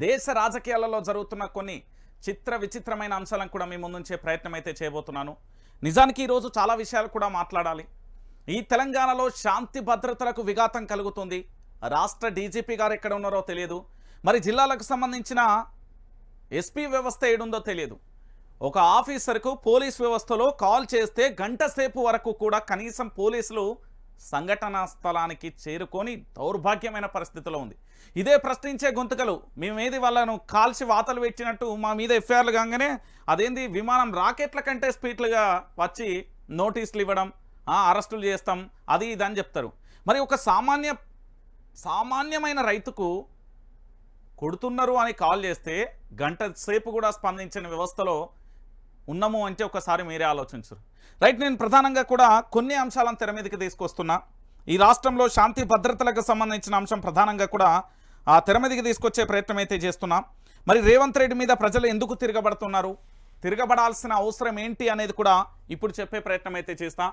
దేశ రాజకీయాలలో జరుగుతున్న కొన్ని చిత్ర విచిత్రమైన అంశాలను కూడా మీ ముందుంచే ప్రయత్నం అయితే చేయబోతున్నాను. నిజానికి ఈరోజు చాలా విషయాలు కూడా మాట్లాడాలి. ఈ తెలంగాణలో శాంతి భద్రతలకు విఘాతం కలుగుతుంది. రాష్ట్ర డీజీపీ గారు ఎక్కడ ఉన్నారో తెలియదు. మరి జిల్లాలకు సంబంధించిన ఎస్పీ వ్యవస్థ ఏడుందో తెలియదు. ఒక ఆఫీసర్కు పోలీస్ వ్యవస్థలో కాల్ చేస్తే గంట సేపు వరకు కూడా కనీసం పోలీసులు సంఘటనా స్థలానికి చేరుకొని దౌర్భాగ్యమైన పరిస్థితిలో ఉంది. ఇదే ప్రశ్నించే గొంతుకలు మేమేది వాళ్ళను కాల్చి వాతలు పెట్టినట్టు మా మీద ఎఫ్ఐఆర్లు కాగానే అదేంది విమానం రాకెట్ల కంటే స్పీడ్లుగా వచ్చి నోటీసులు ఇవ్వడం అరెస్టులు చేస్తాం అది ఇది అని చెప్తారు. మరి ఒక సామాన్య సామాన్యమైన రైతుకు కొడుతున్నారు అని కాల్ చేస్తే గంట సేపు కూడా స్పందించిన వ్యవస్థలో ఉన్నాము అంటే ఒకసారి మీరే ఆలోచించరు. రైట్ నేను ప్రధానంగా కూడా కొన్ని అంశాలను తెర మీదకి తీసుకొస్తున్నా. ఈ రాష్ట్రంలో శాంతి భద్రతలకు సంబంధించిన అంశం ప్రధానంగా కూడా ఆ తెర మీదకి తీసుకొచ్చే ప్రయత్నం అయితే చేస్తున్నా. మరి రేవంత్ రెడ్డి మీద ప్రజలు ఎందుకు తిరగబడుతున్నారు? తిరగబడాల్సిన అవసరం ఏంటి అనేది కూడా ఇప్పుడు చెప్పే ప్రయత్నం అయితే చేస్తా.